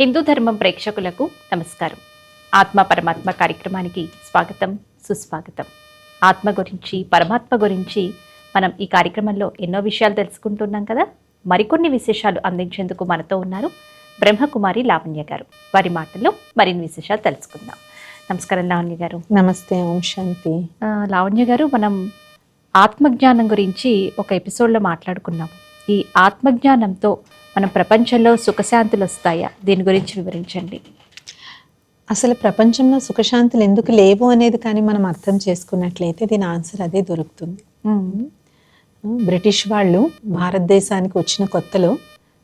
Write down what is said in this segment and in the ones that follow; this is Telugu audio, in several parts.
హిందూ ధర్మం ప్రేక్షకులకు నమస్కారం. ఆత్మ పరమాత్మ కార్యక్రమానికి స్వాగతం సుస్వాగతం. ఆత్మ గురించి పరమాత్మ గురించి మనం ఈ కార్యక్రమంలో ఎన్నో విషయాలు తెలుసుకుంటున్నాం కదా? మరికొన్ని విశేషాలు అందించేందుకు మనతో ఉన్నారు బ్రహ్మకుమారి లావణ్య గారు. వారి మాటల్లో మరిన్ని విశేషాలు తెలుసుకుందాం. నమస్కారం లావణ్య గారు. నమస్తే ఓం శాంతి. లావణ్య గారు మనం ఆత్మజ్ఞానం గురించి ఒక ఎపిసోడ్లో మాట్లాడుకున్నాము ఈ ఆత్మజ్ఞానంతో మనం ప్రపంచంలో సుఖశాంతులు వస్తాయా? దీని గురించి వివరించండి. అసలు ప్రపంచంలో సుఖశాంతులు ఎందుకు లేవు అనేది కానీ మనం అర్థం చేసుకున్నట్లయితే దీని ఆన్సర్ అదే దొరుకుతుంది. బ్రిటిష్ వాళ్ళు భారతదేశానికి వచ్చిన కొత్తలో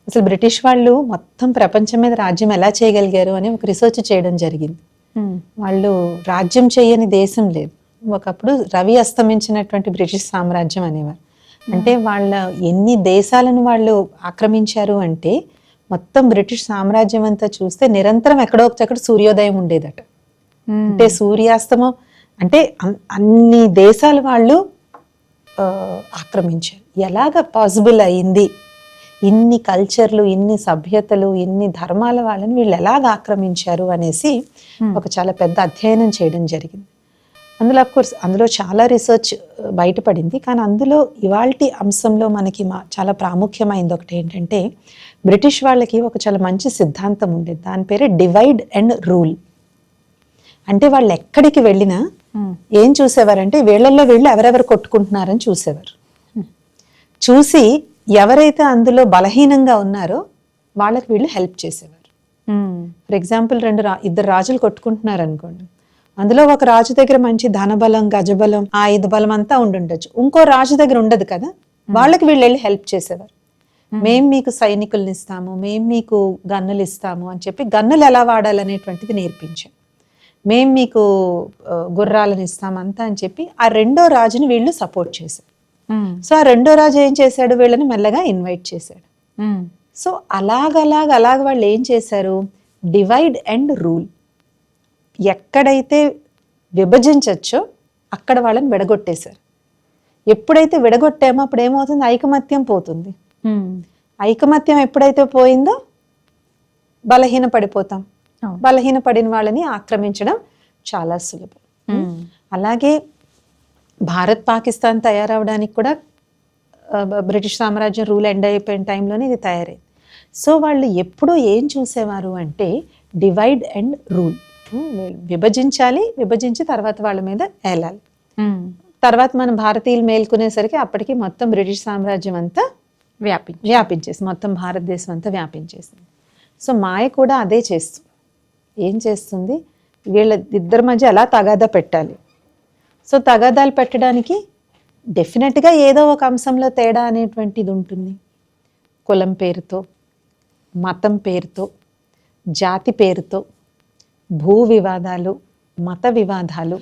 అసలు బ్రిటిష్ వాళ్ళు మొత్తం ప్రపంచం మీద రాజ్యం ఎలా చేయగలిగారు అని ఒక రీసెర్చ్ చేయడం జరిగింది. వాళ్ళు రాజ్యం చేయని దేశం లేదు. ఒకప్పుడు రవి అస్తమించినటువంటి బ్రిటిష్ సామ్రాజ్యం అనేవారు. అంటే వాళ్ళ ఎన్ని దేశాలను వాళ్ళు ఆక్రమించారు అంటే మొత్తం బ్రిటిష్ సామ్రాజ్యం అంతా చూస్తే నిరంతరం ఎక్కడో ఒక చోట సూర్యోదయం ఉండేదట. అంటే సూర్యాస్తమం అంటే అన్- అన్ని దేశాల వాళ్ళు ఆక్రమించారు. ఎలాగ పాసిబుల్ అయింది ఇన్ని కల్చర్లు ఇన్ని సభ్యతలు ఇన్ని ధర్మాల వాళ్ళని వీళ్ళు ఎలాగ ఆక్రమించారు అనేసి ఒక చాలా పెద్ద అధ్యయనం చేయడం జరిగింది. అందులో అఫ్ కోర్స్ అందులో చాలా రీసెర్చ్ బయటపడింది. కానీ అందులో ఇవాల్టి అంశంలో మనకి మా చాలా ప్రాముఖ్యమైంది ఒకటి ఏంటంటే బ్రిటిష్ వాళ్ళకి ఒక చాలా మంచి సిద్ధాంతం ఉండేది. దాని పేరే డివైడ్ అండ్ రూల్ అంటే వాళ్ళు ఎక్కడికి వెళ్ళినా ఏం చూసేవారంటే వీళ్ళల్లో వీళ్ళు ఎవరెవరు కొట్టుకుంటున్నారని చూసేవారు. చూసి ఎవరైతే అందులో బలహీనంగా ఉన్నారో వాళ్ళకి వీళ్ళు హెల్ప్ చేసేవారు. ఫర్ ఎగ్జాంపుల్ రెండు రా ఇద్దరు రాజులు కొట్టుకుంటున్నారు అనుకోండి అందులో ఒక రాజు దగ్గర మంచి ధనబలం గజబలం ఆయుధ బలం అంతా ఉండుండొచ్చు. ఇంకో రాజు దగ్గర ఉండదు కదా? వాళ్ళకి వీళ్ళు వెళ్ళి హెల్ప్ చేసేవారు. మేం మీకు సైనికుల్ని ఇస్తాము మేం మీకు గన్నులు ఇస్తాము అని చెప్పి గన్నులు ఎలా వాడాలనేటువంటిది నేర్పించాం. మేం మీకు గుర్రాలను ఇస్తాం అంతా అని చెప్పి ఆ రెండో రాజుని వీళ్ళు సపోర్ట్ చేశారు. సో ఆ రెండో రాజు ఏం చేశాడు? వీళ్ళని మెల్లగా ఇన్వైట్ చేశాడు. సో అలాగలాగ అలాగ వాళ్ళు ఏం చేశారు? డివైడ్ అండ్ రూల్ ఎక్కడైతే విభజించచ్చో అక్కడ వాళ్ళని విడగొట్టేశారు. ఎప్పుడైతే విడగొట్టామో అప్పుడు ఏమవుతుంది? ఐకమత్యం పోతుంది. ఐకమత్యం ఎప్పుడైతే పోయిందో బలహీన పడిపోతాం. బలహీన పడిన వాళ్ళని ఆక్రమించడం చాలా సులభం. అలాగే భారత్ పాకిస్తాన్ తయారవడానికి కూడా బ్రిటిష్ సామ్రాజ్యం రూల్ ఎండ్ అయిపోయిన టైంలోనే ఇది తయారైంది. సో వాళ్ళు ఎప్పుడూ ఏం చూసేవారు అంటే డివైడ్ అండ్ రూల్. విభజించాలి విభజించి తర్వాత వాళ్ళ మీద వెళ్ళాలి తర్వాత మన భారతీయులు మేల్కొనేసరికి అప్పటికి మొత్తం బ్రిటిష్ సామ్రాజ్యం అంతా వ్యాపి వ్యాపించేసి మొత్తం భారతదేశం అంతా వ్యాపించేసింది. సో మాయ కూడా అదే చేస్తుంది. ఏం చేస్తుంది? వీళ్ళ ఇద్దరి మధ్య ఎలా తగాదా పెట్టాలి? సో తగాదాలు పెట్టడానికి డెఫినెట్గా ఏదో ఒక అంశంలో తేడా అనేటువంటిది ఉంటుంది. కులం పేరుతో మతం పేరుతో జాతి పేరుతో. భూ వివాదాలు మత వివాదాలు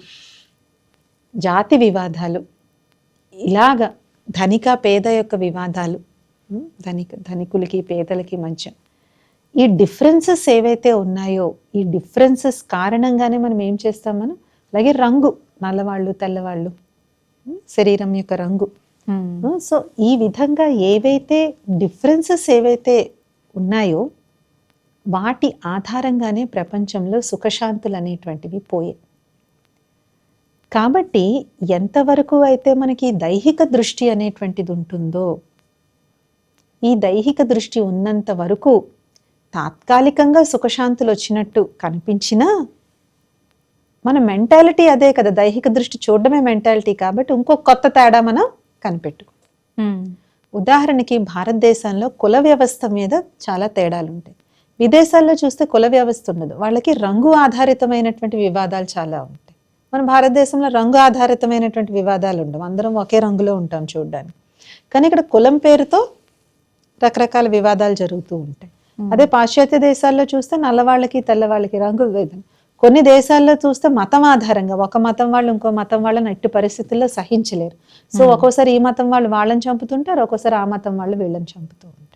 జాతి వివాదాలు ఇలాగ ధనిక పేద యొక్క వివాదాలు ధనిక ధనికులకి పేదలకి మధ్య ఈ డిఫరెన్సెస్ ఏవైతే ఉన్నాయో ఈ డిఫరెన్సెస్ కారణంగానే మనం ఏం చేస్తాం మనం? అలాగే రంగు నల్లవాళ్ళు తెల్లవాళ్ళు శరీరం యొక్క రంగు. సో ఈ విధంగా ఏవైతే డిఫరెన్సెస్ ఏవైతే ఉన్నాయో వాటి ఆధారంగానే ప్రపంచంలో సుఖశాంతులు అనేటువంటివి పోయాయి కాబట్టి ఎంతవరకు అయితే మనకి దైహిక దృష్టి అనేటువంటిది ఉంటుందో ఈ దైహిక దృష్టి ఉన్నంత వరకు తాత్కాలికంగా సుఖశాంతులు వచ్చినట్టు కనిపించినా మన మెంటాలిటీ అదే కదా. దైహిక దృష్టి చూడడమే మెంటాలిటీ కాబట్టి ఇంకో కొత్త తేడా మనం కనిపెట్టుకో. ఉదాహరణకి భారతదేశంలో కుల వ్యవస్థ మీద చాలా తేడాలు ఉంటాయి విదేశాల్లో చూస్తే కుల వ్యవస్థ ఉండదు. వాళ్ళకి రంగు ఆధారితమైనటువంటి వివాదాలు చాలా ఉంటాయి. మన భారతదేశంలో రంగు ఆధారితమైనటువంటి వివాదాలు ఉండవు. అందరం ఒకే రంగులో ఉంటాం చూడడానికి. కానీ ఇక్కడ కులం పేరుతో రకరకాల వివాదాలు జరుగుతూ ఉంటాయి. అదే పాశ్చాత్య దేశాల్లో చూస్తే నల్లవాళ్ళకి తెల్లవాళ్ళకి రంగు వేదం కొన్ని దేశాల్లో చూస్తే మతం ఆధారంగా ఒక మతం వాళ్ళు ఇంకో మతం వాళ్ళని ఎట్టి పరిస్థితుల్లో సహించలేరు. సో ఒక్కోసారి ఈ మతం వాళ్ళు వాళ్ళని చంపుతుంటారు ఒక్కోసారి ఆ మతం వాళ్ళు వీళ్ళని చంపుతూ ఉంటారు.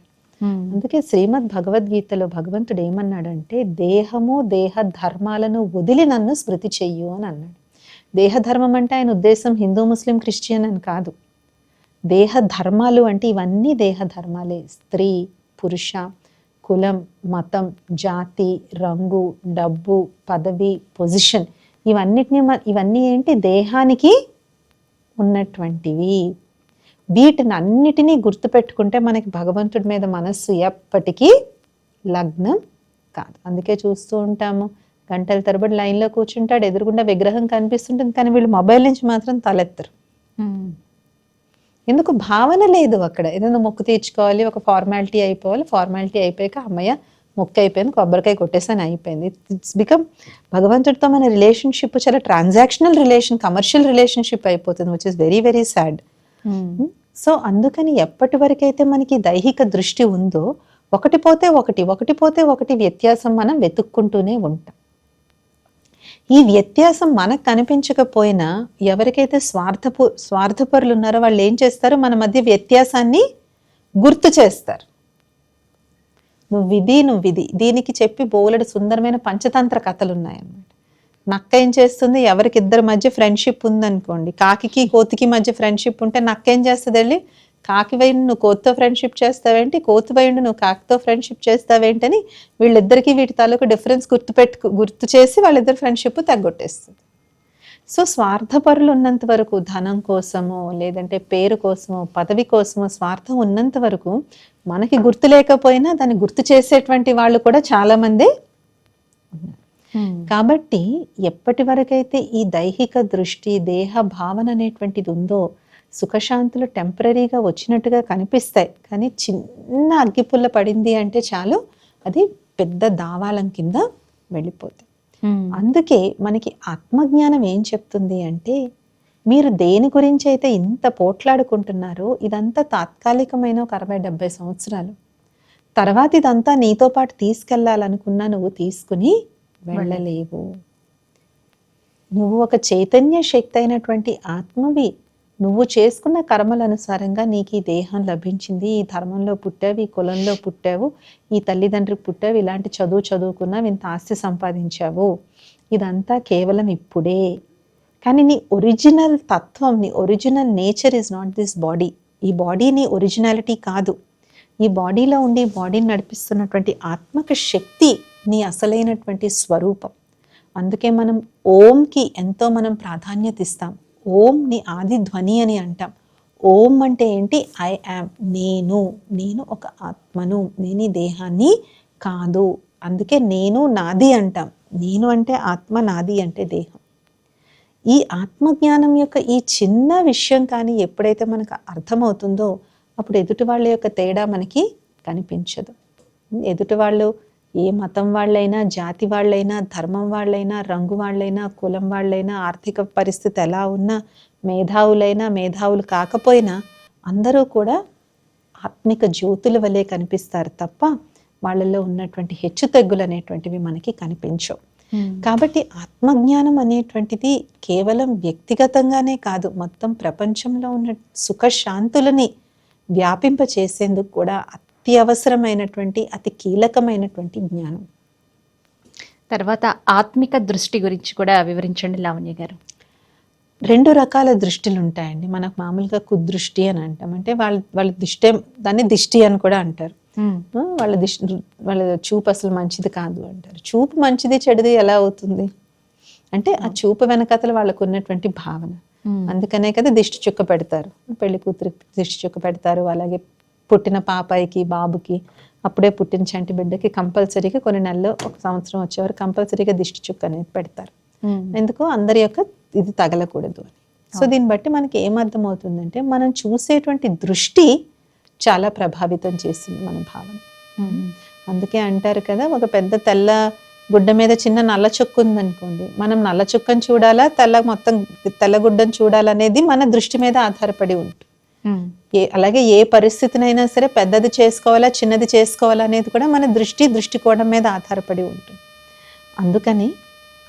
అందుకే శ్రీమద్ భగవద్గీతలో భగవంతుడు ఏమన్నాడంటే దేహము దేహ ధర్మాలను వదిలి నన్ను స్మృతి చెయ్యు అని అన్నాడు. దేహధర్మం అంటే ఆయన ఉద్దేశం హిందూ ముస్లిం క్రిస్టియన్ అని కాదు. దేహ ధర్మాలు అంటే ఇవన్నీ దేహ ధర్మాలే. స్త్రీ పురుష కులం మతం జాతి రంగు డబ్బు పదవి పొజిషన్ ఇవన్నిటిని ఇవన్నీ ఏంటి? దేహానికి ఉన్నటువంటివి. వీటిని అన్నిటినీ గుర్తుపెట్టుకుంటే మనకి భగవంతుడి మీద మనస్సు ఎప్పటికీ లగ్నం కాదు. అందుకే చూస్తూ ఉంటాము. గంటల తరబడి లైన్లో కూర్చుంటాడు. ఎదురుగుండా విగ్రహం కనిపిస్తుంటుంది కానీ వీళ్ళు మొబైల్ నుంచి మాత్రం తలెత్తరు. ఎందుకు? భావన లేదు అక్కడ. ఏదైనా మొక్కు తీర్చుకోవాలి ఒక ఫార్మాలిటీ అయిపోవాలి. ఫార్మాలిటీ అయిపోయాక అమ్మయ్య మొక్కు అయిపోయింది కొబ్బరికాయ కొట్టేసాని అయిపోయింది. ఇట్స్ బికమ్ భగవంతుడితో మన రిలేషన్షిప్ చాలా ట్రాన్సాక్షనల్ రిలేషన్ కమర్షియల్ రిలేషన్షిప్ అయిపోతుంది which is very very sad so అందుకని ఎప్పటి వరకైతే మనకి దైహిక దృష్టి ఉందో ఒకటి పోతే ఒకటి ఒకటి పోతే ఒకటి వ్యత్యాసం మనం వెతుక్కుంటూనే ఉంటాం. ఈ వ్యత్యాసం మనకు కనిపించకపోయినా ఎవరికైతే స్వార్థపు స్వార్థపరులు ఉన్నారో వాళ్ళు ఏం చేస్తారు? మన మధ్య వ్యత్యాసాన్ని గుర్తు చేస్తారు. నువ్వు విధి నువ్వు విధి. దీనికి చెప్పి బోలెడు సుందరమైన పంచతంత్ర కథలు ఉన్నాయన్నమాట నక్క ఏం చేస్తుంది? ఎవరికి ఇద్దరి మధ్య ఫ్రెండ్షిప్ ఉందనుకోండి. కాకికి కోతికి మధ్య ఫ్రెండ్షిప్ ఉంటే నక్క ఏం చేస్తుంది వెళ్ళి కాకి వైండి నువ్వు కోతితో ఫ్రెండ్షిప్ చేస్తావేంటి? కోతి వైండి నువ్వు కాకితో ఫ్రెండ్షిప్ చేస్తావేంటని వీళ్ళిద్దరికీ వీటి తాలూకు డిఫరెన్స్ గుర్తుపెట్టు గుర్తు చేసి వాళ్ళిద్దరు ఫ్రెండ్షిప్ తగ్గొట్టేస్తుంది. సో స్వార్థపరులు ఉన్నంత వరకు ధనం కోసమో లేదంటే పేరు కోసమో పదవి కోసమో స్వార్థం ఉన్నంత వరకు మనకి గుర్తు లేకపోయినా దాన్ని గుర్తు చేసేటువంటి వాళ్ళు కూడా చాలా మంది ఉన్నారు. కాబట్టి ఎప్పటి వరకైతే ఈ దైహిక దృష్టి దేహ భావన అనేటువంటిది ఉందో సుఖశాంతులు టెంపరీగా వచ్చినట్టుగా కనిపిస్తాయి. కానీ చిన్న అగ్గిపుల్ల పడింది అంటే చాలు అది పెద్ద దావాలం కింద వెళ్ళిపోతుంది. అందుకే మనకి ఆత్మజ్ఞానం ఏం చెప్తుంది అంటే మీరు దేని గురించి అయితే ఇంత పోట్లాడుకుంటున్నారో ఇదంతా తాత్కాలికమైన ఒక అరవై డెబ్బై సంవత్సరాలు. తర్వాత ఇదంతా నీతో పాటు తీసుకెళ్ళాలనుకున్నా నువ్వు తీసుకుని వెళ్ళలేవు నువ్వు ఒక చైతన్య శక్తి అయినటువంటి ఆత్మవి. నువ్వు చేసుకున్న కర్మల అనుసారంగా నీకు ఈ దేహం లభించింది. ఈ ధర్మంలో పుట్టావు ఈ కులంలో పుట్టావు ఈ తల్లిదండ్రికి పుట్టావు ఇలాంటి చదువు చదువుకున్నావు ఇంత ఆస్తి సంపాదించావు. ఇదంతా కేవలం ఇప్పుడే. కానీ నీ ఒరిజినల్ తత్వం నీ original nature is not this body. ఈ బాడీ నీ ఒరిజినాలిటీ కాదు. ఈ బాడీలో ఉండి బాడీని నడిపిస్తున్నటువంటి ఆత్మక శక్తి నీ అసలైనటువంటి స్వరూపం. అందుకే మనం ఓంకి ఎంతో మనం ప్రాధాన్యత ఇస్తాం. ఓం నీ ఆది ధ్వని అని అంటాం. ఓం అంటే ఏంటి? ఐ యామ్ నేను. నేను ఒక ఆత్మను. నేను ఈ దేహాన్ని కాదు. అందుకే నేను నాది అంటాం. నేను అంటే ఆత్మ నాది అంటే దేహం. ఈ ఆత్మజ్ఞానం యొక్క ఈ చిన్న విషయం కానీ ఎప్పుడైతే మనకు అర్థమవుతుందో అప్పుడు ఎదుటి వాళ్ళ యొక్క తేడా మనకి కనిపించదు. ఎదుటి వాళ్ళు ఏ మతం వాళ్ళైనా జాతి వాళ్ళైనా ధర్మం వాళ్ళైనా రంగు వాళ్ళైనా కులం వాళ్ళైనా ఆర్థిక పరిస్థితి ఎలా ఉన్నా మేధావులైనా మేధావులు కాకపోయినా అందరూ కూడా ఆత్మిక జ్యోతుల వలె కనిపిస్తారు తప్ప వాళ్ళలో ఉన్నటువంటి హెచ్చుతగ్గులు అనేటువంటివి మనకి కనిపించవు. కాబట్టి ఆత్మజ్ఞానం అనేటువంటిది కేవలం వ్యక్తిగతంగానే కాదు మొత్తం ప్రపంచంలో ఉన్న సుఖశాంతులని వ్యాపింప చేసేందుకు కూడా అతి అవసరమైనటువంటి అతి కీలకమైనటువంటి జ్ఞానం. తర్వాత ఆత్మిక దృష్టి గురించి కూడా వివరించండి లావణ్య గారు. రెండు రకాల దృష్టిలు ఉంటాయండి. మనకు మామూలుగా కుదృష్టి అని అంటాం. అంటే వాళ్ళ వాళ్ళ దిష్టి దాన్ని దిష్టి అని కూడా అంటారు. వాళ్ళ దిష్టి వాళ్ళ చూపు అసలు మంచిది కాదు అంటారు. చూపు మంచిది చెడుది ఎలా అవుతుంది? అంటే ఆ చూపు వెనకతల వాళ్ళకు ఉన్నటువంటి భావన. అందుకనే కదా దిష్టి చుక్క పెడతారు. పెళ్ళి కూతురికి దిష్టి చుక్క పెడతారు. అలాగే పుట్టిన పాపాయికి బాబుకి అప్పుడే పుట్టిన చంటి బిడ్డకి కంపల్సరీగా కొన్ని నెలలు ఒక సంవత్సరం వచ్చేవారు కంపల్సరీగా దిష్టి చుక్క అనేది పెడతారు. ఎందుకు? అందరి యొక్క ఇది తగలకూడదు అని. సో దీన్ని బట్టి మనకి ఏమర్థం అవుతుందంటే మనం చూసేటువంటి దృష్టి చాలా ప్రభావితం చేస్తుంది మన భావన. అందుకే అంటారు కదా ఒక పెద్ద తెల్ల గుడ్డ మీద చిన్న నల్ల చుక్క ఉందనుకోండి మనం నల్ల చుక్కను చూడాలా తెల్ల మొత్తం తెల్ల గుడ్డను చూడాలనేది మన దృష్టి మీద ఆధారపడి ఉంటుంది. ఏ అలాగే ఏ పరిస్థితినైనా సరే పెద్దది చేసుకోవాలా చిన్నది చేసుకోవాలా అనేది కూడా మన దృష్టి దృష్టికోణం మీద ఆధారపడి ఉంటుంది. అందుకని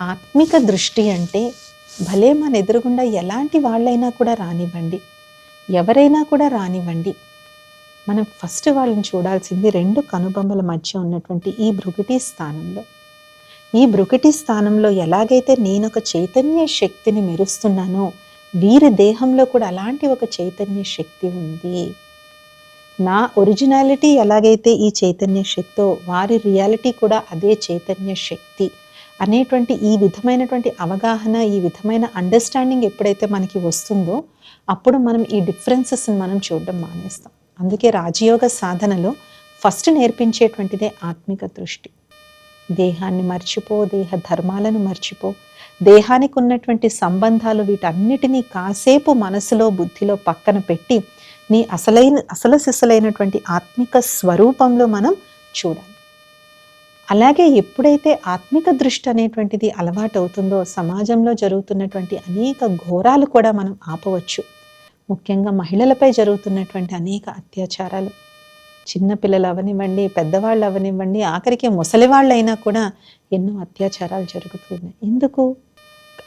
ఆత్మిక దృష్టి అంటే భలే మన ఎదురుగుండా ఎలాంటి వాళ్ళైనా కూడా రానివ్వండి. ఎవరైనా కూడా రానివ్వండి. మనం ఫస్ట్ వాళ్ళని చూడాల్సింది రెండు కనుబొమ్మల మధ్య ఉన్నటువంటి ఈ భృగిటి స్థానంలో. ఈ భృగిటి స్థానంలో ఎలాగైతే నేను ఒక చైతన్య శక్తిని మెరుస్తున్నానో వీరి దేహంలో కూడా అలాంటి ఒక చైతన్య శక్తి ఉంది. నా ఒరిజినాలిటీ ఎలాగైతే ఈ చైతన్య శక్తో వారి రియాలిటీ కూడా అదే చైతన్య శక్తి అనేటువంటి ఈ విధమైనటువంటి అవగాహన ఈ విధమైన అండర్స్టాండింగ్ ఎప్పుడైతే మనకి వస్తుందో అప్పుడు మనం ఈ డిఫరెన్సెస్ని మనం చూడడం మానేస్తాం. అందుకే రాజయోగ సాధనలో ఫస్ట్ నేర్పించేటువంటిదే ఆత్మిక దృష్టి. దేహాన్ని మర్చిపో దేహ ధర్మాలను మర్చిపో దేహానికి ఉన్నటువంటి సంబంధాలు వీటన్నిటినీ కాసేపు మనసులో బుద్ధిలో పక్కన పెట్టి నీ అసలైన అసలు సిసలైనటువంటి ఆత్మిక స్వరూపంలో మనం చూడాలి. అలాగే ఎప్పుడైతే ఆత్మిక దృష్టి అనేటువంటిది అలవాటు అవుతుందో సమాజంలో జరుగుతున్నటువంటి అనేక ఘోరాలు కూడా మనం ఆపవచ్చు. ముఖ్యంగా మహిళలపై జరుగుతున్నటువంటి అనేక అత్యాచారాలు. చిన్నపిల్లలు అవనివ్వండి పెద్దవాళ్ళు అవనివ్వండి ఆఖరికి ముసలివాళ్ళైనా కూడా ఎన్నో అత్యాచారాలు జరుగుతున్నాయి ఎందుకు?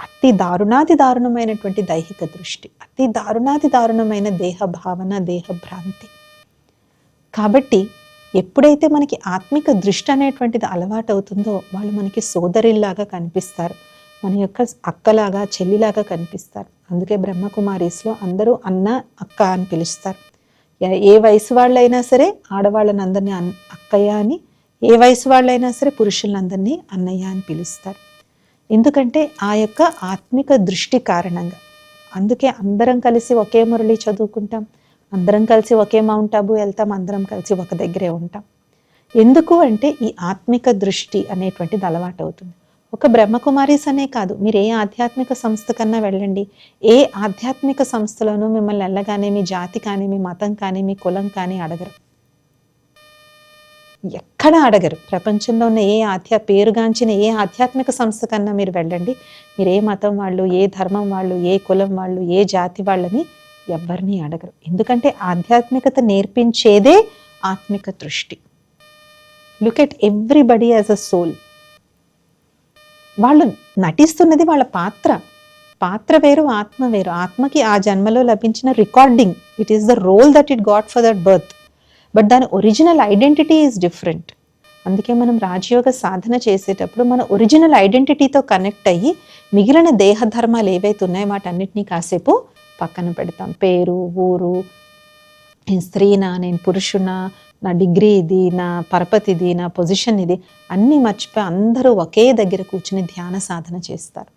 అతి దారుణాతి దారుణమైనటువంటి దైహిక దృష్టి అతి దారుణాతి దారుణమైన దేహ భావన దేహ భ్రాంతి. కాబట్టి ఎప్పుడైతే మనకి ఆత్మిక దృష్టి అనేటువంటిది అలవాటు అవుతుందో వాళ్ళు మనకి సోదరిల్లాగా కనిపిస్తారు. మన యొక్క అక్కలాగా చెల్లిలాగా కనిపిస్తారు. అందుకే బ్రహ్మకుమారీస్లో అందరూ అన్న అక్క అని పిలుస్తారు. ఏ- వయసు వాళ్ళైనా సరే ఆడవాళ్ళని అందరినీ అన్ అక్కయ్య అని ఏ వయసు వాళ్ళైనా సరే పురుషులందరినీ అన్నయ్య అని పిలుస్తారు. ఎందుకంటే ఆ యొక్క ఆత్మిక దృష్టి కారణంగా. అందుకే అందరం కలిసి ఒకే మురళి చదువుకుంటాం అందరం కలిసి ఒకే మౌంట్ అబు వెళ్తాం అందరం కలిసి ఒక దగ్గరే ఉంటాం. ఎందుకు అంటే ఈ ఆత్మిక దృష్టి అనేటువంటిది అలవాటు అవుతుంది ఒక బ్రహ్మకుమారీస్ అనే కాదు. మీరు ఏ ఆధ్యాత్మిక సంస్థ కన్నా వెళ్ళండి. ఏ ఆధ్యాత్మిక సంస్థలోనూ మిమ్మల్ని వెళ్ళగానే మీ జాతి కానీ మీ మతం కానీ మీ కులం కానీ అడగరు. ఎక్కడ అడగరు. ప్రపంచంలో ఉన్న ఏ ఆధ్యా పేరుగాంచిన ఏ ఆధ్యాత్మిక సంస్థ కన్నా మీరు వెళ్ళండి. మీరు ఏ మతం వాళ్ళు ఏ ధర్మం వాళ్ళు ఏ కులం వాళ్ళు ఏ జాతి వాళ్ళని ఎవరిని అడగరు. ఎందుకంటే ఆధ్యాత్మికత నేర్పించేదే ఆత్మిక దృష్టి look at everybody as a soul వాళ్ళు నటిస్తున్నది వాళ్ళ పాత్ర. పాత్ర వేరు ఆత్మ వేరు. ఆత్మకి ఆ జన్మలో లభించిన recording it is the role that it got for that birth but దాని ఒరిజినల్ ఐడెంటిటీ ఈజ్ డిఫరెంట్ అందుకే మనం రాజయోగ సాధన చేసేటప్పుడు మన ఒరిజినల్ ఐడెంటిటీతో కనెక్ట్ అయ్యి మిగిలిన దేహ ధర్మాలు ఏవైతే ఉన్నాయో వాటన్నిటినీ కాసేపు పక్కన పెడతాం. పేరు ఊరు నేను స్త్రీనా నేను పురుషునా నా డిగ్రీ ఇది నా పరపతి ఇది నా పొజిషన్ ఇది అన్నీ మర్చిపోయి అందరూ ఒకే దగ్గర కూర్చుని ధ్యాన సాధన చేస్తారు.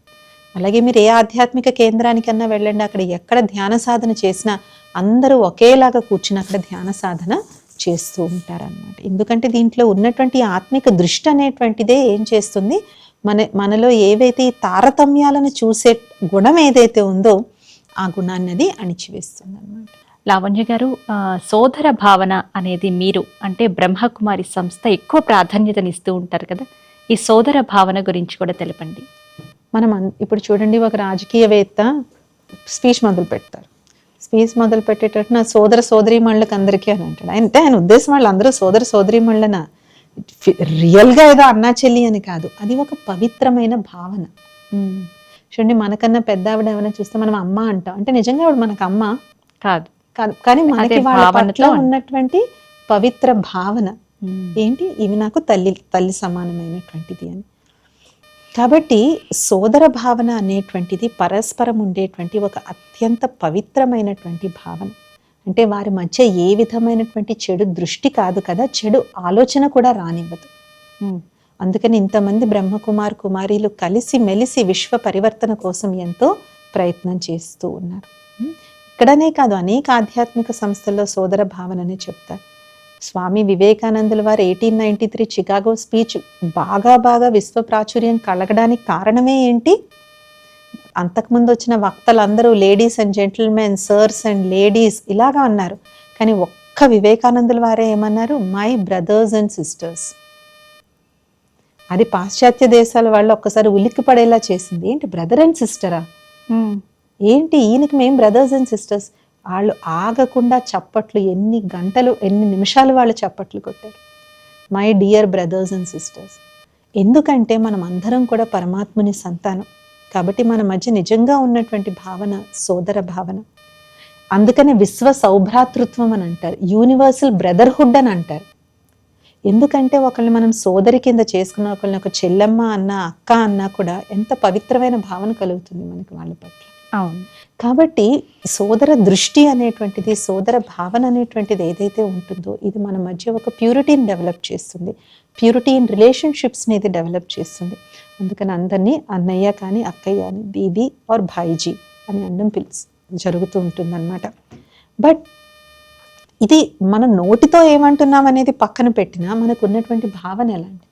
అలాగే మీరు ఏ ఆధ్యాత్మిక కేంద్రానికన్నా వెళ్ళండి అక్కడ ఎక్కడ ధ్యాన సాధన చేసినా అందరూ ఒకేలాగా కూర్చుని అక్కడ ధ్యాన సాధన చేస్తూ ఉంటారన్నమాట. ఎందుకంటే దీంట్లో ఉన్నటువంటి ఆత్మిక దృష్టి అనేటువంటిదే ఏం చేస్తుంది? మన మనలో ఏవైతే ఈ తారతమ్యాలను చూసే గుణం ఏదైతే ఉందో ఆ గుణాన్ని అది అణిచివేస్తుంది అనమాట లావణ్య గారు సోదర భావన అనేది మీరు అంటే బ్రహ్మకుమారి సంస్థ ఎక్కువ ప్రాధాన్యతనిస్తూ ఉంటారు కదా ఈ సోదర భావన గురించి కూడా తెలపండి. మనం ఇప్పుడు చూడండి ఒక రాజకీయవేత్త స్పీచ్ మొదలు పెడతారు. స్పీచ్ మొదలు పెట్టేటట్టు నా సోదర సోదరీమణులకు అందరికీ అని అంటాడు. అంటే ఆయన ఉద్దేశం వాళ్ళు అందరూ సోదర సోదరీమణులన రియల్గా ఏదో అన్నా చెల్లి అని కాదు అది ఒక పవిత్రమైన భావన. చూడండి మనకన్నా పెద్ద ఆవిడ ఏమైనా చూస్తే మనం అమ్మ అంటాం. అంటే నిజంగా ఆవిడ మనకు అమ్మ కాదు. కానీ మనకి వాళ్ళ పట్ల. ఉన్నటువంటి పవిత్ర భావన ఏంటి ఇవి నాకు తల్లి తల్లి సమానమైనటువంటిది అని కాబట్టి సోదర భావన అనేటువంటిది పరస్పరం ఉండేటువంటి ఒక అత్యంత పవిత్రమైనటువంటి భావన అంటే వారి మధ్య ఏ విధమైనటువంటి చెడు దృష్టి కాదు కదా చెడు ఆలోచన కూడా రానివ్వదు. అందుకని ఇంతమంది బ్రహ్మకుమార్ కుమారీలు కలిసి మెలిసి విశ్వ పరివర్తన కోసం ఎంతో ప్రయత్నం చేస్తూ ఉన్నారు? ఇక్కడనే కాదు అనేక ఆధ్యాత్మిక సంస్థల్లో సోదర భావననే చెప్తారు స్వామి వివేకానందుల వారు eighteen ninety three Chicago speech బాగా బాగా విశ్వ ప్రాచుర్యం కలగడానికి కారణమే ఏంటి? అంతకుముందు వచ్చిన వక్తలందరూ ladies and gentlemen sirs and ladies ఇలాగా అన్నారు. కానీ ఒక్క వివేకానందుల వారే ఏమన్నారు? My brothers and sisters. అది పాశ్చాత్య దేశాల వాళ్ళు ఒక్కసారి ఉలిక్కి పడేలా చేసింది. ఏంటి బ్రదర్ అండ్ సిస్టరా? ఏంటి? ఈయనకి మేము బ్రదర్స్ అండ్ సిస్టర్స్ వాళ్ళు ఆగకుండా చప్పట్లు ఎన్ని గంటలు ఎన్ని నిమిషాలు వాళ్ళు చప్పట్లు కొట్టారు. My dear brothers and sisters ఎందుకంటే మనం అందరం కూడా పరమాత్ముని సంతానం. కాబట్టి మన మధ్య నిజంగా ఉన్నటువంటి భావన సోదర భావన. అందుకనే విశ్వ సౌభ్రాతృత్వం అని అంటారు. యూనివర్సల్ బ్రదర్హుడ్ అని అంటారు. ఎందుకంటే ఒకళ్ళని మనం సోదరి కింద చేసుకున్న ఒకళ్ళని ఒక చెల్లెమ్మ అన్న అక్క అన్నా కూడా ఎంత పవిత్రమైన భావన కలుగుతుంది మనకి వాళ్ళ పట్ల. అవును. కాబట్టి సోదర దృష్టి అనేటువంటిది సోదర భావన అనేటువంటిది ఏదైతే ఉంటుందో ఇది మన మధ్య ఒక ప్యూరిటీని డెవలప్ చేస్తుంది. ప్యూరిటీ ఇన్ రిలేషన్షిప్స్ని ఇది డెవలప్ చేస్తుంది. అందుకని అందరినీ అన్నయ్య కానీ అక్కయ్య అని దీది ఆర్ భాయిజీ అని అనడం పిలిచి జరుగుతూ ఉంటుందన్నమాట. బట్ ఇది మన నోటితో ఏమంటున్నాం అనేది పక్కన పెట్టినా మనకు ఉన్నటువంటి భావన ఎలాంటి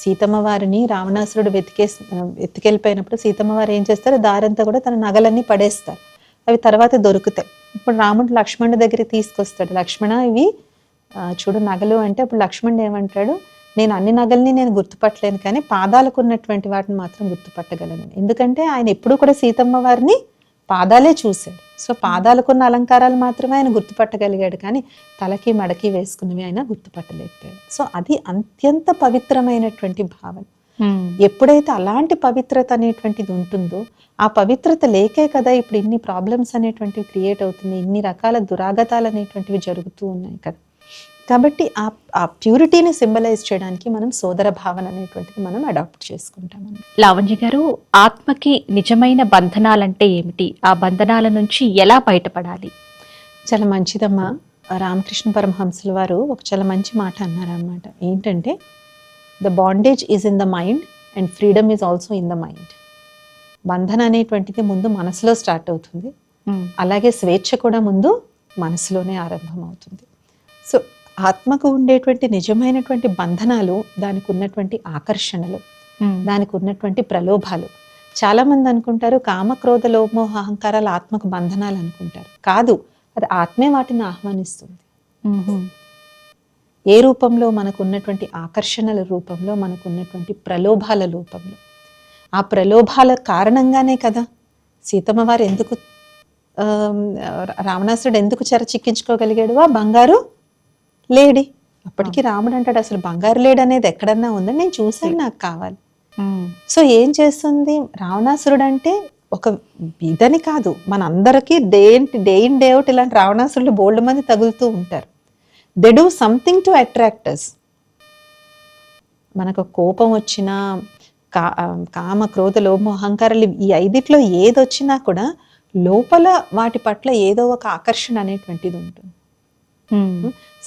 సీతమ్మ వారిని రావణాసురుడు వెతికే వెతికెళ్ళిపోయినప్పుడు సీతమ్మ వారు ఏం చేస్తారు? దారంతా కూడా తన నగలన్నీ పడేస్తారు. అవి తర్వాత దొరుకుతాయి. ఇప్పుడు రాముడు లక్ష్మణుడి దగ్గర తీసుకొస్తాడు. లక్ష్మణ ఇవి ఆ, చూడు నగలు అంటే అప్పుడు లక్ష్మణుడు ఏమంటాడు? నేను అన్ని నగల్ని నేను గుర్తుపట్టలేను కానీ పాదాలకు ఉన్నటువంటి వాటిని మాత్రం గుర్తుపట్టగలను. ఎందుకంటే ఆయన ఎప్పుడూ కూడా సీతమ్మ వారిని పాదాలే చూశాడు. సో పాదాలకున్న అలంకారాలు మాత్రమే ఆయన గుర్తుపట్టగలిగాడు కానీ తలకి మడకి వేసుకున్నవి ఆయన గుర్తుపట్టలేకపోయాడు. సో అది అత్యంత పవిత్రమైనటువంటి భావన. ఎప్పుడైతే అలాంటి పవిత్రత అనేటువంటిది ఉంటుందో ఆ పవిత్రత లేకే కదా ఇప్పుడు ఇన్ని ప్రాబ్లమ్స్ అనేటువంటివి క్రియేట్ అవుతున్నాయి ఇన్ని రకాల దురాగతాలు అనేటువంటివి జరుగుతూ ఉన్నాయి కదా. కాబట్టి ఆ ఆ ప్యూరిటీని సింబలైజ్ చేయడానికి మనం సోదర భావన అనేటువంటిది మనం అడాప్ట్ చేసుకుంటాం లావణ్య గారు ఆత్మకి నిజమైన బంధనాలంటే ఏమిటి? ఆ బంధనాల నుంచి ఎలా బయటపడాలి? చాలా మంచిదమ్మా. రామకృష్ణ పరమహంసుల వారు ఒక చాలా మంచి మాట అన్నారనమాట ఏంటంటే the bondage is in the mind and freedom is also in the mind బంధన అనేటువంటిది ముందు మనసులో స్టార్ట్ అవుతుంది. అలాగే స్వేచ్ఛ కూడా ముందు మనసులోనే ఆరంభం అవుతుంది సో ఆత్మకు ఉండేటువంటి నిజమైనటువంటి బంధనాలు దానికి ఉన్నటువంటి ఆకర్షణలు దానికి ఉన్నటువంటి ప్రలోభాలు. చాలా మంది అనుకుంటారు కామ క్రోధ లోమోహ అహంకారాలు ఆత్మకు బంధనాలు అనుకుంటారు. కాదు అది ఆత్మే వాటిని ఆహ్వానిస్తుంది. ఏ రూపంలో మనకు ఉన్నటువంటి ఆకర్షణల రూపంలో మనకు ఉన్నటువంటి ప్రలోభాల రూపంలో. ఆ ప్రలోభాల కారణంగానే కదా సీతమ్మ వారు ఎందుకు ఆమ్, రావణాసురుడు ఎందుకు చెర చిక్కించుకోగలిగాడు? ఆ బంగారు లేడి. అప్పటికి రాముడు అంటాడు అసలు బంగారు లేడు అనేది ఎక్కడన్నా ఉందని నేను చూశాను నాకు కావాలి. సో ఏం చేస్తుంది? రావణాసురుడు అంటే ఒక ఇదని కాదు మనందరికీ day day in day out ఇలాంటి రావణాసురులు బోల్డ్ మంది తగులుతూ ఉంటారు. They do something to attractors మనకు కోపం వచ్చినా కా కామ క్రోధ లోభ అహంకారాలు ఈ ఐదిట్లో ఏది వచ్చినా కూడా లోపల వాటి పట్ల ఏదో ఒక ఆకర్షణ అనేటువంటిది ఉంటుంది.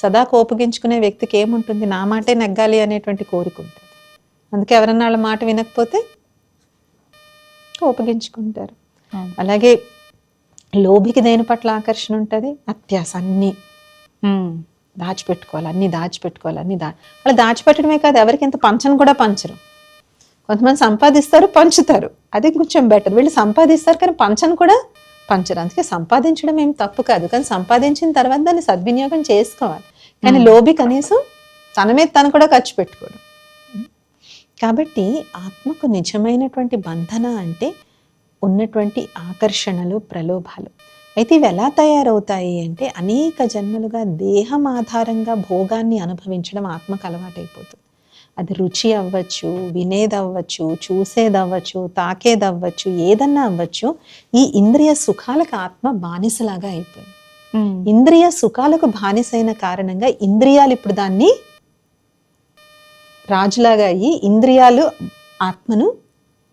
సదా కోపగించుకునే వ్యక్తికి ఏముంటుంది? నా మాటే నెగ్గాలి అనేటువంటి కోరిక ఉంటుంది. అందుకే ఎవరన్నా వాళ్ళ మాట వినకపోతే కోపగించుకుంటారు. అలాగే లోభికి దేని పట్ల ఆకర్షణ ఉంటుంది? అత్యాస అన్ని. దాచిపెట్టుకోవాలి అన్ని దాచిపెట్టుకోవాలి అన్ని దా అలా దాచిపెట్టడమే కాదు ఎవరికి ఇంత పంచను కూడా పంచరు. కొంతమంది సంపాదిస్తారు పంచుతారు. అది కొంచెం బెటర్. వీళ్ళు సంపాదిస్తారు కానీ పంచను కూడా పంచరు అందుకే సంపాదించడం ఏం తప్పు కాదు. కానీ సంపాదించిన తర్వాత దాన్ని సద్వినియోగం చేసుకోవాలి. కానీ లోబి కనీసం తన మీద తను కూడా ఖర్చు పెట్టుకోడు. కాబట్టి ఆత్మకు నిజమైనటువంటి బంధన అంటే ఉన్నటువంటి ఆకర్షణలు ప్రలోభాలు. అయితే ఇవి ఎలా తయారవుతాయి అంటే అనేక జన్మలుగా దేహం ఆధారంగా భోగాన్ని అనుభవించడం ఆత్మకు అలవాటైపోతుంది. అది రుచి అవ్వచ్చు వినేది అవ్వచ్చు చూసేది అవ్వచ్చు తాకేది అవ్వచ్చు ఏదన్నా అవ్వచ్చు ఈ ఇంద్రియ సుఖాలకు ఆత్మ బానిసలాగా అయిపోయింది. ఇంద్రియ సుఖాలకు బానిసైన కారణంగా ఇంద్రియాలు ఇప్పుడు దాన్ని రాజులాగా అయ్యి ఇంద్రియాలు ఆత్మను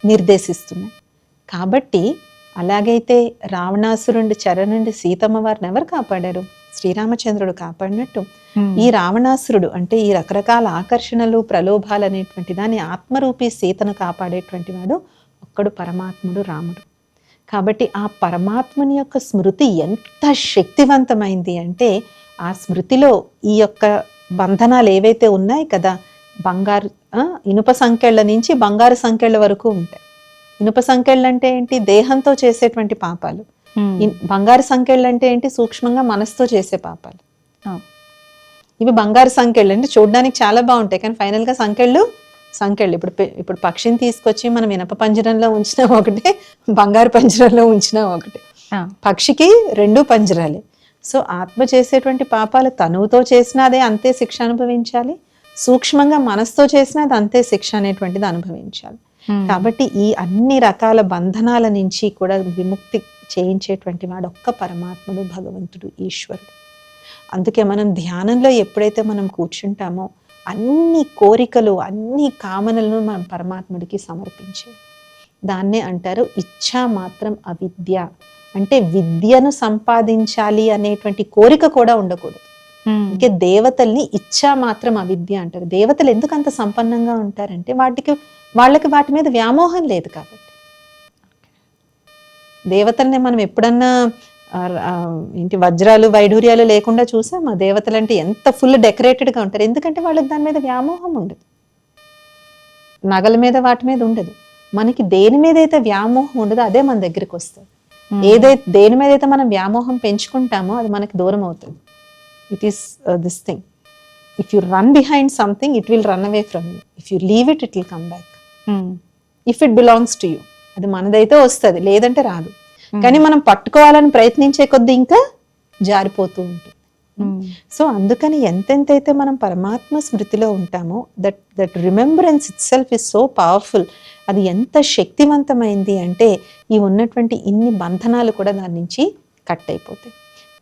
నిర్దేశిస్తున్నాయి. కాబట్టి అలాగైతే రావణాసురుడి చెర నుండి సీతమ్మ వారిని ఎవరు కాపాడారు? శ్రీరామచంద్రుడు కాపాడినట్టు. ఈ రావణాసురుడు అంటే ఈ రకరకాల ఆకర్షణలు ప్రలోభాలు అనేటువంటి దాన్ని ఆత్మరూపీ సీతను కాపాడేటువంటి వాడు ఒక్కడు పరమాత్ముడు రాముడు. కాబట్టి ఆ పరమాత్ముని యొక్క స్మృతి ఎంత శక్తివంతమైంది అంటే ఆ స్మృతిలో ఈ యొక్క బంధనాలు ఏవైతే ఉన్నాయి కదా బంగారు ఇనుప సంకెళ్ళ నుంచి బంగారు సంకెళ్ళ వరకు ఉంటాయి. ఇనుప సంకెళ్ళు అంటే ఏంటి? దేహంతో చేసేటువంటి పాపాలు. బంగారు సంకెళ్ళు అంటే ఏంటి? సూక్ష్మంగా మనసుతో చేసే పాపాలు. ఇవి బంగారు సంకెళ్ళు అంటే చూడడానికి చాలా బాగుంటాయి. కానీ ఫైనల్గా సంకెళ్ళు సంకెళ్ళు. ఇప్పుడు ఇప్పుడు పక్షిని తీసుకొచ్చి మనం ఇనప పంజరంలో ఉంచినా ఒకటే బంగారు పంజరంలో ఉంచినా ఒకటే. పక్షికి రెండు పంజరాలే. సో ఆత్మ చేసేటువంటి పాపాలు తనువుతో చేసినదే అంతే శిక్ష అనుభవించాలి. సూక్ష్మంగా మనసుతో చేసినా అది అంతే శిక్ష అనేటువంటిది అనుభవించాలి. కాబట్టి ఈ అన్ని రకాల బంధనాల నుంచి కూడా విముక్తి చేయించేటువంటి వాడు ఒక్క పరమాత్ముడు భగవంతుడు ఈశ్వరుడు. అందుకే మనం ధ్యానంలో ఎప్పుడైతే మనం కూర్చుంటామో అన్ని కోరికలు అన్ని కామనలను మనం పరమాత్ముడికి సమర్పించే దాన్నే అంటారు ఇచ్ఛా మాత్రం అవిద్య. అంటే విద్యను సంపాదించాలి అనేటువంటి కోరిక కూడా ఉండకూడదు. ఇంకే దేవతల్ని ఇచ్చా మాత్రం అవిద్య అంటారు. దేవతలు ఎందుకు అంత సంపన్నంగా ఉంటారంటే వాటికి వాళ్ళకి వాటి మీద వ్యామోహం లేదు కాబట్టి. దేవతల్ని మనం ఎప్పుడన్నా ఏంటి వజ్రాలు వైడూర్యాలు లేకుండా చూసామా దేవతలు అంటే ఎంత ఫుల్ డెకరేటెడ్గా ఉంటారు. ఎందుకంటే వాళ్ళకి దాని మీద వ్యామోహం ఉండదు. నగల మీద వాటి మీద ఉండదు. మనకి దేని మీద అయితే వ్యామోహం ఉండదో అదే మన దగ్గరికి వస్తుంది. ఏదైతే దేని మీద అయితే మనం వ్యామోహం పెంచుకుంటామో అది మనకి దూరం అవుతుంది. It is this thing if you run behind something it will run away from you if you leave it it will come back if it belongs to you అది మనదైతే వస్తుంది లేదంటే రాదు. కానీ మనం పట్టుకోవాలని ప్రయత్నించే కొద్దీ ఇంకా జారిపోతూ ఉంటుంది. సో అందుకని ఎంతెంతైతే మనం పరమాత్మ స్మృతిలో ఉంటామో that that remembrance itself is so powerful. అది ఎంత శక్తివంతమైంది అంటే ఈ ఉన్నటువంటి ఇన్ని బంధనాలు కూడా దాని నుంచి కట్ అయిపోతాయి.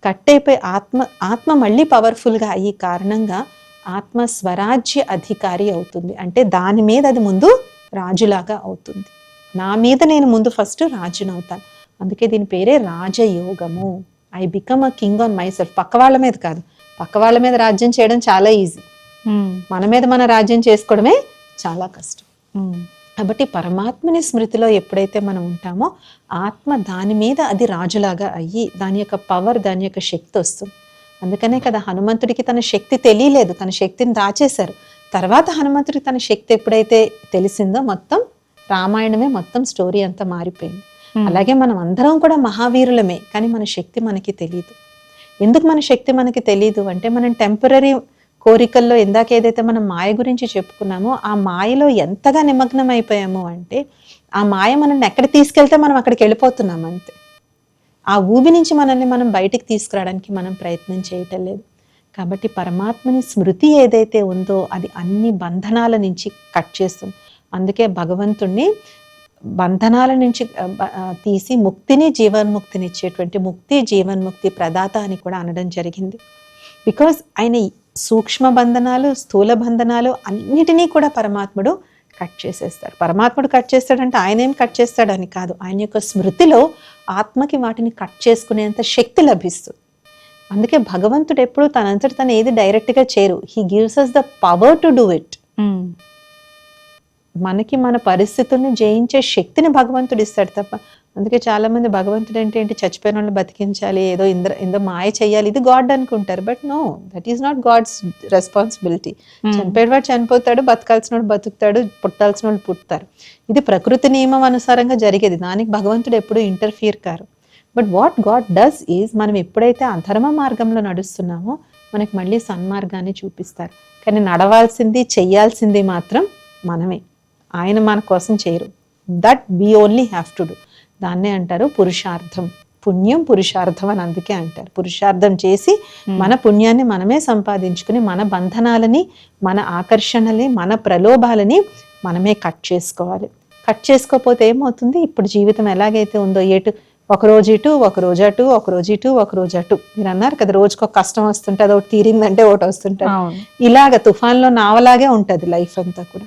కట్ అయిపోయి ఆత్మ ఆత్మ మళ్ళీ పవర్ఫుల్గా అయ్యి కారణంగా ఆత్మ స్వరాజ్య అధికారి అవుతుంది. అంటే దాని మీద అది ముందు రాజులాగా అవుతుంది. నా మీద నేను ముందు ఫస్ట్ రాజును అవుతాను అందుకే దీని పేరే రాజయోగము. I become a king on myself పక్క వాళ్ళ మీద కాదు. పక్క వాళ్ళ మీద రాజ్యం చేయడం చాలా ఈజీ మన మీద మన రాజ్యం చేసుకోవడమే చాలా కష్టం. కాబట్టి పరమాత్మని స్మృతిలో ఎప్పుడైతే మనం ఉంటామో ఆత్మ దాని మీద అది రాజులాగా అయ్యి దాని యొక్క పవర్ దాని యొక్క శక్తి వస్తుంది. అందుకనే కదా హనుమంతుడికి తన శక్తి తెలియలేదు. తన శక్తిని దాచేశారు. తర్వాత హనుమంతుడికి తన శక్తి ఎప్పుడైతే తెలిసిందో మొత్తం రామాయణమే మొత్తం స్టోరీ అంతా మారిపోయింది. అలాగే మనం అందరం కూడా మహావీరులమే కానీ మన శక్తి మనకి తెలియదు ఎందుకు మన శక్తి మనకి తెలియదు అంటే మనం టెంపరీ కోరికల్లో ఇందాక ఏదైతే మనం మాయ గురించి చెప్పుకున్నామో ఆ మాయలో ఎంతగా నిమగ్నం అయిపోయాము అంటే ఆ మాయ మనల్ని ఎక్కడ తీసుకెళ్తే మనం అక్కడికి వెళ్ళిపోతున్నాం అంతే. ఆ ఊబి నుంచి మనల్ని మనం బయటికి తీసుకురావడానికి మనం ప్రయత్నం చేయటం లేదు. కాబట్టి పరమాత్మని స్మృతి ఏదైతే ఉందో అది అన్ని బంధనాల నుంచి కట్ చేస్తుంది. అందుకే భగవంతుణ్ణి బంధనాల నుంచి తీసి ముక్తిని జీవన్ముక్తిని ఇచ్చేటువంటి ముక్తి జీవన్ముక్తి ప్రదాత అని కూడా అనడం జరిగింది. బికాజ్ ఆయన సూక్ష్మ బంధనాలు స్థూల బంధనాలు అన్నిటినీ కూడా పరమాత్ముడు కట్ చేసేస్తాడు. పరమాత్ముడు కట్ చేస్తాడంటే ఆయన ఏం కట్ చేస్తాడని కాదు. ఆయన యొక్క స్మృతిలో ఆత్మకి వాటిని కట్ చేసుకునేంత శక్తి లభిస్తుంది. అందుకే భగవంతుడు ఎప్పుడు తనంతటి తను ఏది డైరెక్ట్గా చేరు he gives us the power to do it మనకి మన పరిస్థితుల్ని జయించే శక్తిని భగవంతుడు ఇస్తాడు తప్ప అందుకే చాలా మంది భగవంతుడు అంటే ఏంటి? చచ్చిపోయిన వాళ్ళని బతికించాలి ఏదో ఇంద్ర ఇందో మాయ చేయాలి ఇది గాడ్ అనుకుంటారు. But no that is not God's responsibility చనిపోయేవాడు చనిపోతాడు బతకాల్సిన వాడు బతుకుతాడు పుట్టాల్సిన వాళ్ళు పుడతారు. ఇది ప్రకృతి నియమం అనుసారంగా జరిగేది. దానికి భగవంతుడు ఎప్పుడూ interfere car. But what God does is మనం ఎప్పుడైతే అధర్మ మార్గంలో నడుస్తున్నామో మనకి మళ్ళీ సన్మార్గాన్ని చూపిస్తారు. కానీ నడవాల్సింది చెయ్యాల్సింది మాత్రం మనమే. ఆయన మన కోసం చేయరు. That we only have to do దాన్నే అంటారు పురుషార్థం. పుణ్యం పురుషార్థం అని అందుకే అంటారు. పురుషార్థం చేసి మన పుణ్యాన్ని మనమే సంపాదించుకుని మన బంధనాలని మన ఆకర్షణని మన ప్రలోభాలని మనమే కట్ చేసుకోవాలి. కట్ చేసుకోకపోతే ఏమవుతుంది? ఇప్పుడు జీవితం ఎలాగైతే ఉందో ఎటు ఒక రోజు ఇటు ఒక రోజు అటు ఒక రోజు ఇటు ఒక రోజు అటు. మీరు అన్నారు కదా రోజుకు ఒక కష్టం వస్తుంటే అది ఒకటి తీరిందంటే ఒకటి వస్తుంటుంది. ఇలాగ తుఫాన్లో నావలాగే ఉంటుంది లైఫ్ అంతా కూడా.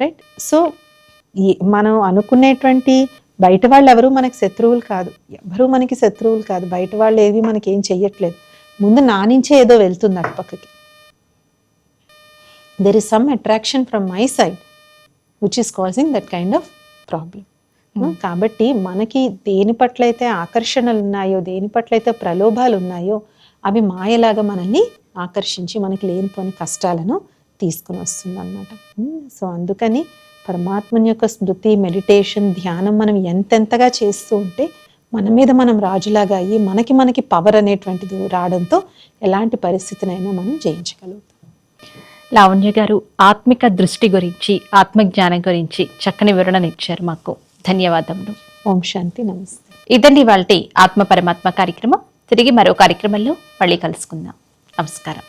రైట్ సో మనం అనుకునేటువంటి బయట వాళ్ళు ఎవరు మనకి శత్రువులు కాదు. ఎవరు మనకి శత్రువులు కాదు. బయట వాళ్ళు ఏవి మనకి ఏం చెయ్యట్లేదు. ముందు నా నుంచే ఏదో వెళ్తుంది అటు పక్కకి. There is some attraction from my side which is causing that kind of problem కాబట్టి మనకి దేని పట్ల అయితే ఆకర్షణలు ఉన్నాయో దేని పట్ల అయితే ప్రలోభాలు ఉన్నాయో అవి మాయలాగా మనల్ని ఆకర్షించి మనకి లేనిపోని కష్టాలను తీసుకుని వస్తుంది అనమాట సో అందుకని పరమాత్మని యొక్క స్మృతి మెడిటేషన్ ధ్యానం మనం ఎంతెంతగా చేస్తూ ఉంటే మన మీద మనం రాజులాగా అయ్యి మనకి మనకి పవర్ అనేటువంటిది రావడంతో ఎలాంటి పరిస్థితినైనా మనం జయించగలుగుతాం. లావణ్య గారు ఆత్మిక దృష్టి గురించి ఆత్మజ్ఞానం గురించి చక్కని వివరణ ఇచ్చారు మాకు. ధన్యవాదములు. ఓం శాంతి నమస్తే. ఇదండి వాళ్ళ ఆత్మ పరమాత్మ కార్యక్రమం. తిరిగి మరో కార్యక్రమంలో మళ్ళీ కలుసుకుందాం. నమస్కారం.